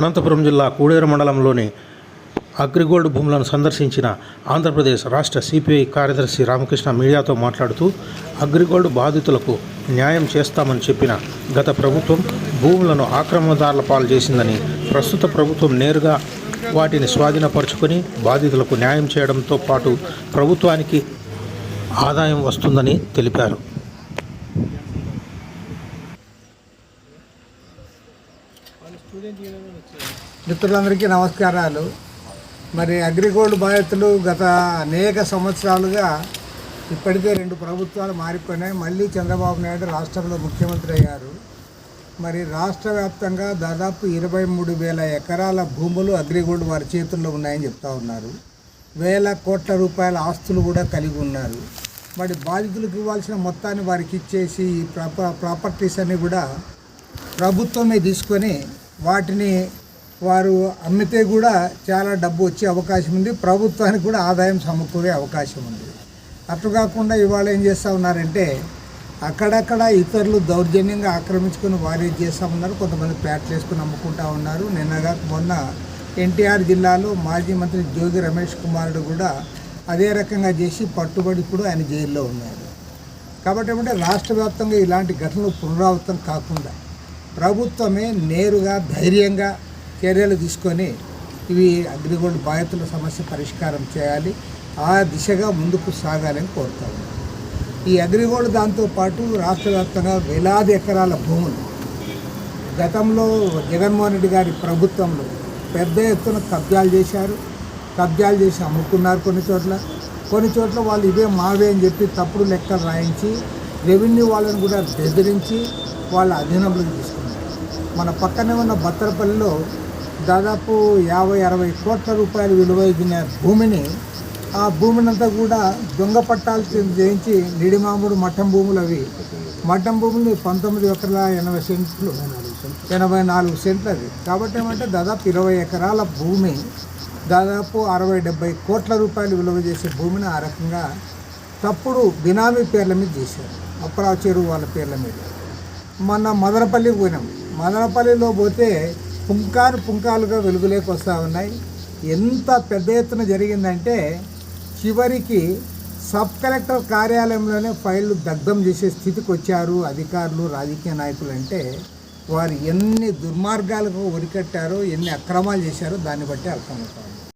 అనంతపురం జిల్లా కూడేరు మండలంలోని అగ్రిగోల్డ్ భూములను సందర్శించిన ఆంధ్రప్రదేశ్ రాష్ట్ర సిపిఐ కార్యదర్శి రామకృష్ణ మీడియాతో మాట్లాడుతూ అగ్రిగోల్డ్ బాధితులకు న్యాయం చేస్తామని చెప్పిన గత ప్రభుత్వం భూములను ఆక్రమణదారుల పాలు చేసిందని ప్రస్తుత ప్రభుత్వం నేరుగా వాటిని స్వాధీనపరుచుకొని బాధితులకు న్యాయం చేయడంతో పాటు ప్రభుత్వానికి ఆదాయం వస్తుందని తెలిపారు. మిత్రులందరికీ నమస్కారాలు. మరి అగ్రిగోల్డ్ బాధితులు గత అనేక సంవత్సరాలుగా ఇప్పటికే రెండు ప్రభుత్వాలు మారిపోయినాయి. మళ్ళీ చంద్రబాబు నాయుడు రాష్ట్రంలో ముఖ్యమంత్రి అయ్యారు. మరి రాష్ట్ర వ్యాప్తంగా దాదాపు ఇరవై మూడు వేల ఎకరాల భూములు అగ్రిగోల్డ్ వారి చేతుల్లో ఉన్నాయని చెప్తా ఉన్నారు. వేల కోట్ల రూపాయల ఆస్తులు కూడా కలిగి ఉన్నారు. మరి బాధితులకు ఇవ్వాల్సిన మొత్తాన్ని వారికి ఇచ్చేసి ఈ ప్రాప ప్రాపర్టీస్ అన్నీ కూడా ప్రభుత్వమే తీసుకొని వాటిని వారు అమ్మితే కూడా చాలా డబ్బు వచ్చే అవకాశం ఉంది. ప్రభుత్వానికి కూడా ఆదాయం సమకూరే అవకాశం ఉంది. అటు కాకుండా ఇవాళ ఏం చేస్తూ ఉన్నారంటే అక్కడక్కడ ఇతరులు దౌర్జన్యంగా ఆక్రమించుకొని వారేజ్ చేస్తూ ఉన్నారు. కొంతమంది ప్లాట్లు వేసుకుని అమ్ముకుంటా ఉన్నారు. నిన్నగా మొన్న ఎన్టీఆర్ జిల్లాలో మాజీ మంత్రి జోగి రమేష్ కుమారుడు కూడా అదే రకంగా చేసి పట్టుబడి ఇప్పుడు ఆయన జైల్లో ఉన్నారు. కాబట్టి ఏమంటే రాష్ట్ర వ్యాప్తంగా ఇలాంటి ఘటనలు పునరావృతం కాకుండా ప్రభుత్వమే నేరుగా ధైర్యంగా చర్యలు తీసుకొని ఇవి అగ్రిగోల్డ్ బాధితుల సమస్య పరిష్కారం చేయాలి. ఆ దిశగా ముందుకు సాగాలని కోరుతా ఉన్నాను ఈ అగ్రిగోల్డ్ దాంతోపాటు రాష్ట్ర వ్యాప్తంగా వేలాది ఎకరాల భూములు గతంలో జగన్మోహన్ రెడ్డి గారి ప్రభుత్వంలో పెద్ద ఎత్తున కబ్జాలు చేశారు. కబ్జాలు చేసి అమ్ముకున్నారు కొన్ని చోట్ల. కొన్ని చోట్ల వాళ్ళు ఇవే మావే అని చెప్పి తప్పుడు లెక్కలు రాయించి రెవెన్యూ వాళ్ళని కూడా బెదిరించి వాళ్ళ అధీనంలోకి తీసుకున్నారు మన పక్కనే ఉన్న బత్తరపల్లిలో దాదాపు యాభై అరవై కోట్ల రూపాయలు విలువైన భూమిని ఆ భూమినంతా కూడా దొంగ పట్టాలు చేయించి నిడిమాముడు మఠం భూములు అవి. మఠం భూములు పంతొమ్మిది ఎకరాల ఎనభై సెంట్లు ఎనభై నాలుగు సెంట్లు అది కాబట్టి ఏమంటే దాదాపు ఇరవై ఎకరాల భూమి దాదాపు అరవై డెబ్బై కోట్ల రూపాయలు విలువ చేసే భూమిని ఆ రకంగా తప్పుడు బినామీ పేర్ల మీద చేశారు. అప్పరా చెరువు వాళ్ళ పేర్ల మీద. మొన్న మదనపల్లికి పోయినాం. మదనపల్లిలో పోతే పుంకాను పుంకాలుగా వెలుగులేకి వస్తూ ఉన్నాయి. ఎంత పెద్ద ఎత్తున జరిగిందంటే చివరికి సబ్ కలెక్టర్ కార్యాలయంలోనే ఫైళ్ళు దగ్ధం చేసే స్థితికి వచ్చారు అధికారులు రాజకీయ నాయకులు అంటే వారు ఎన్ని దుర్మార్గాలకు ఒరికట్టారో ఎన్ని అక్రమాలు చేశారో దాన్ని బట్టి అర్థమవుతుంది.